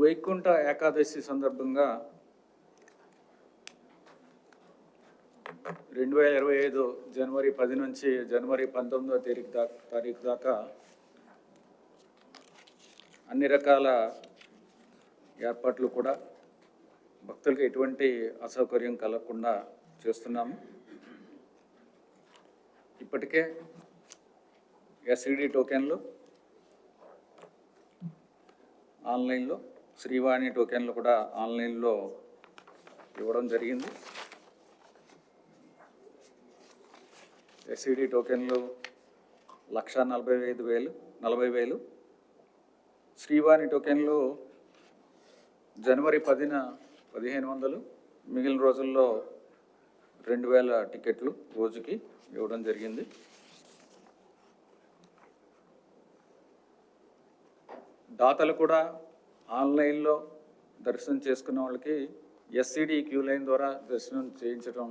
వైకుంఠ ఏకాదశి సందర్భంగా రెండు వేల ఇరవై ఐదు జనవరి పది నుంచి జనవరి పంతొమ్మిదో తారీఖు దాకా తారీఖు దాకా అన్ని రకాల ఏర్పాట్లు కూడా భక్తులకు ఎటువంటి అసౌకర్యం కలగకుండా చేస్తున్నాము. ఇప్పటికే ఎస్ఈడి టోకెన్లు ఆన్లైన్లో శ్రీవాణి టోకెన్లు కూడా ఆన్లైన్లో ఇవ్వడం జరిగింది. ఎస్సీడీ టోకెన్లు లక్ష నలభై ఐదు వేలు నలభై వేలు. శ్రీవాణి టోకెన్లు జనవరి పదిన పదిహేను వందలు మిగిలిన రోజుల్లో రెండు వేల టికెట్లు రోజుకి ఇవ్వడం జరిగింది. దాతలు కూడా ఆన్లైన్లో దర్శనం చేసుకున్న వాళ్ళకి ఎస్సిడి క్యూ లైన్ ద్వారా దర్శనం చేయించడం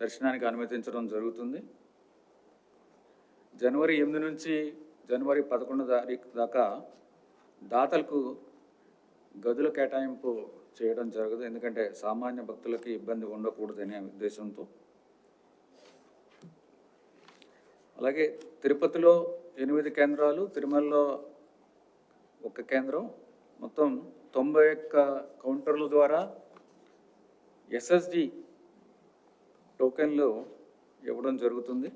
దర్శనానికి అనుమతించడం జరుగుతుంది. జనవరి ఎనిమిది నుంచి జనవరి పదకొండు తారీఖు దాకా దాతలకు గదుల కేటాయింపు చేయడం జరగదు. ఎందుకంటే సామాన్య భక్తులకి ఇబ్బంది ఉండకూడదనే ఉద్దేశంతో. అలాగే తిరుపతిలో ఎనిమిది కేంద్రాలు తిరుమలలో ఒక కేంద్రం. మొత్తం తొంభై ఒక్క కౌంటర్ల ద్వారా ఎస్ఎస్డి టోకెన్లు ఇవ్వడం జరుగుతుంది.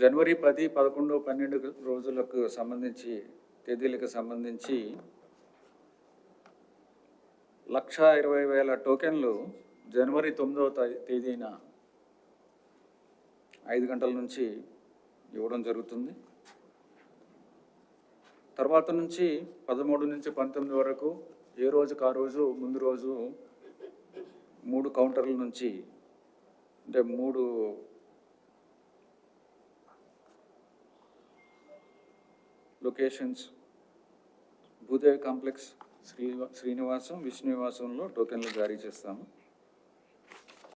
జనవరి పది పదకొండు పన్నెండు రోజులకు సంబంధించి తేదీలకు సంబంధించి లక్ష ఇరవై వేల టోకెన్లు జనవరి తొమ్మిదవ తేదీన ఐదు గంటల నుంచి ఇవ్వడం జరుగుతుంది. తర్వాత నుంచి పదమూడు నుంచి పంతొమ్మిది వరకు ఏ రోజుకు ఆ రోజు ముందు రోజు మూడు కౌంటర్ల నుంచి అంటే మూడు లొకేషన్స్ భూదేవి కాంప్లెక్స్ శ్రీ శ్రీనివాసం విష్ణునివాసంలో టోకెన్లు జారీ చేస్తాము.